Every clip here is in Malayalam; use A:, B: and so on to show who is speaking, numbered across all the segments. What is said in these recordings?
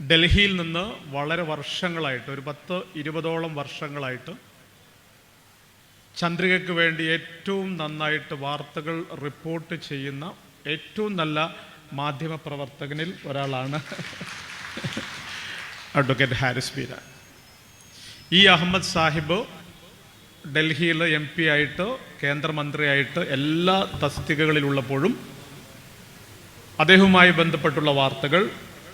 A: ഡൽഹിയിൽ നിന്ന് വളരെ വർഷങ്ങളായിട്ട് ഒരു പത്ത് ഇരുപതോളം വർഷങ്ങളായിട്ട് ചന്ദ്രികയ്ക്ക് വേണ്ടി ഏറ്റവും നന്നായിട്ട് വാർത്തകൾ റിപ്പോർട്ട് ചെയ്യുന്ന ഏറ്റവും നല്ല മാധ്യമ പ്രവർത്തകനിൽ ഒരാളാണ് അഡ്വക്കേറ്റ് ഹാരിസ് ബീര. ഈ അഹമ്മദ് സാഹിബ് ഡൽഹിയിൽ എം പി ആയിട്ട് കേന്ദ്രമന്ത്രിയായിട്ട് എല്ലാ തസ്തികകളിലുള്ളപ്പോഴും അദ്ദേഹവുമായി ബന്ധപ്പെട്ടുള്ള വാർത്തകൾ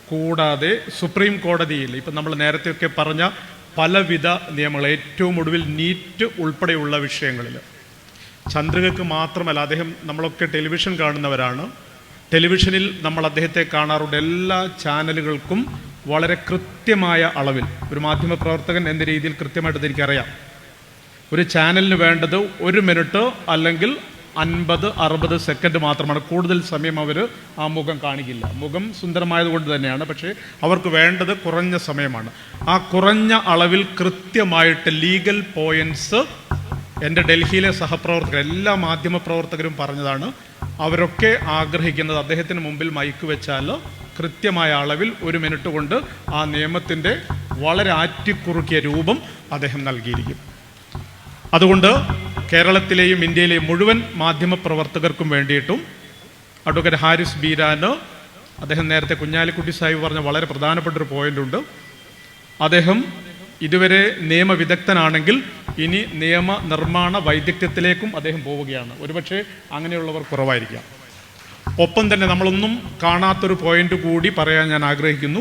A: കൂടാതെ സുപ്രീം കോടതിയിൽ ഇപ്പം നമ്മൾ നേരത്തെയൊക്കെ പറഞ്ഞ പലവിധ നിയമങ്ങൾ ഏറ്റവും ഒടുവിൽ നീറ്റ് ഉൾപ്പെടെയുള്ള വിഷയങ്ങളിൽ. ചന്ദ്രികക്ക് മാത്രമല്ല അദ്ദേഹം നമ്മളൊക്കെ ടെലിവിഷൻ കാണുന്നവരാണ്. ടെലിവിഷനിൽ നമ്മൾ അദ്ദേഹത്തെ കാണാറുണ്ട് എല്ലാ ചാനലുകൾക്കും വളരെ കൃത്യമായ അളവിൽ. ഒരു മാധ്യമ പ്രവർത്തകൻ എന്ന രീതിയിൽ കൃത്യമായിട്ട് എനിക്കറിയാം ഒരു ചാനലിന് വേണ്ടത് ഒരു മിനിറ്റ് അല്ലെങ്കിൽ അൻപത് അറുപത് സെക്കൻഡ് മാത്രമാണ്. കൂടുതൽ സമയം അവർ ആ മുഖം കാണിക്കില്ല. മുഖം സുന്ദരമായതുകൊണ്ട് തന്നെയാണ്. പക്ഷേ അവർക്ക് വേണ്ടത് കുറഞ്ഞ സമയമാണ്. ആ കുറഞ്ഞ അളവിൽ കൃത്യമായിട്ട് ലീഗൽ പോയിന്റ്സ് എന്റെ ഡൽഹിയിലെ സഹപ്രവർത്തകർ എല്ലാ മാധ്യമ പ്രവർത്തകരും പറഞ്ഞതാണ്. അവരൊക്കെ ആഗ്രഹിക്കുന്നത് അദ്ദേഹത്തിന് മുമ്പിൽ മൈക്ക് വെച്ചാൽ കൃത്യമായ അളവിൽ ഒരു മിനിറ്റ് കൊണ്ട് ആ നിയമത്തിന്റെ വളരെ ആറ്റിക്കുറുക്കിയ രൂപം അദ്ദേഹം നൽകിയിരിക്കും. അതുകൊണ്ട് കേരളത്തിലെയും ഇന്ത്യയിലെയും മുഴുവൻ മാധ്യമ പ്രവർത്തകർക്കും വേണ്ടിയിട്ടും അഡ്വക്കേറ്റ് ഹാരിസ് ബീരാനോ അദ്ദേഹം നേരത്തെ കുഞ്ഞാലിക്കുട്ടി സാഹിബ് പറഞ്ഞ വളരെ പ്രധാനപ്പെട്ട ഒരു പോയിന്റ് ഉണ്ട്. അദ്ദേഹം ഇതുവരെ നിയമവിദഗ്ധനാണെങ്കിൽ ഇനി നിയമ നിർമ്മാണ വൈദഗ്ധ്യത്തിലേക്കും അദ്ദേഹം പോവുകയാണ്. ഒരുപക്ഷെ അങ്ങനെയുള്ളവർ കുറവായിരിക്കാം. ഒപ്പം തന്നെ നമ്മളൊന്നും കാണാത്തൊരു പോയിന്റ് കൂടി പറയാൻ ഞാൻ ആഗ്രഹിക്കുന്നു.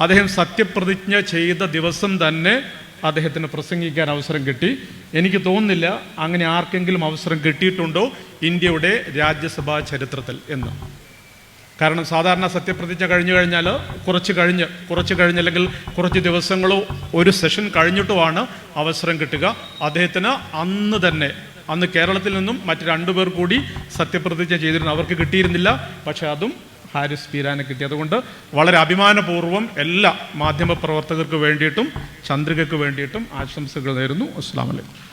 A: അദ്ദേഹം സത്യപ്രതിജ്ഞ ചെയ്ത ദിവസം തന്നെ അദ്ദേഹത്തിന് പ്രസംഗിക്കാൻ അവസരം കിട്ടി. എനിക്ക് തോന്നുന്നില്ല അങ്ങനെ ആർക്കെങ്കിലും അവസരം കിട്ടിയിട്ടുണ്ടോ ഇന്ത്യയുടെ രാജ്യസഭാ ചരിത്രത്തിൽ എന്ന്. കാരണം സാധാരണ സത്യപ്രതിജ്ഞ കഴിഞ്ഞു കഴിഞ്ഞാൽ കുറച്ച് കഴിഞ്ഞ് കുറച്ച് കഴിഞ്ഞല്ലെങ്കിൽ കുറച്ച് ദിവസങ്ങളോ ഒരു സെഷൻ കഴിഞ്ഞിട്ടുമാണ് അവസരം കിട്ടുക. അദ്ദേഹത്തിന് അന്ന് തന്നെ അന്ന് കേരളത്തിൽ നിന്നും മറ്റ് രണ്ടുപേർ കൂടി സത്യപ്രതിജ്ഞ ചെയ്തിരുന്നു. അവർക്ക് കിട്ടിയിരുന്നില്ല. പക്ഷേ അതും ഹാരിസ് പീരാനെ കിട്ടി അതുകൊണ്ട് വളരെ അഭിമാനപൂർവം എല്ലാ മാധ്യമപ്രവർത്തകർക്ക് വേണ്ടിയിട്ടും ചന്ദ്രികയ്ക്ക് വേണ്ടിയിട്ടും ആശംസകൾ നേരുന്നു. അസ്സാം വലൈക്കും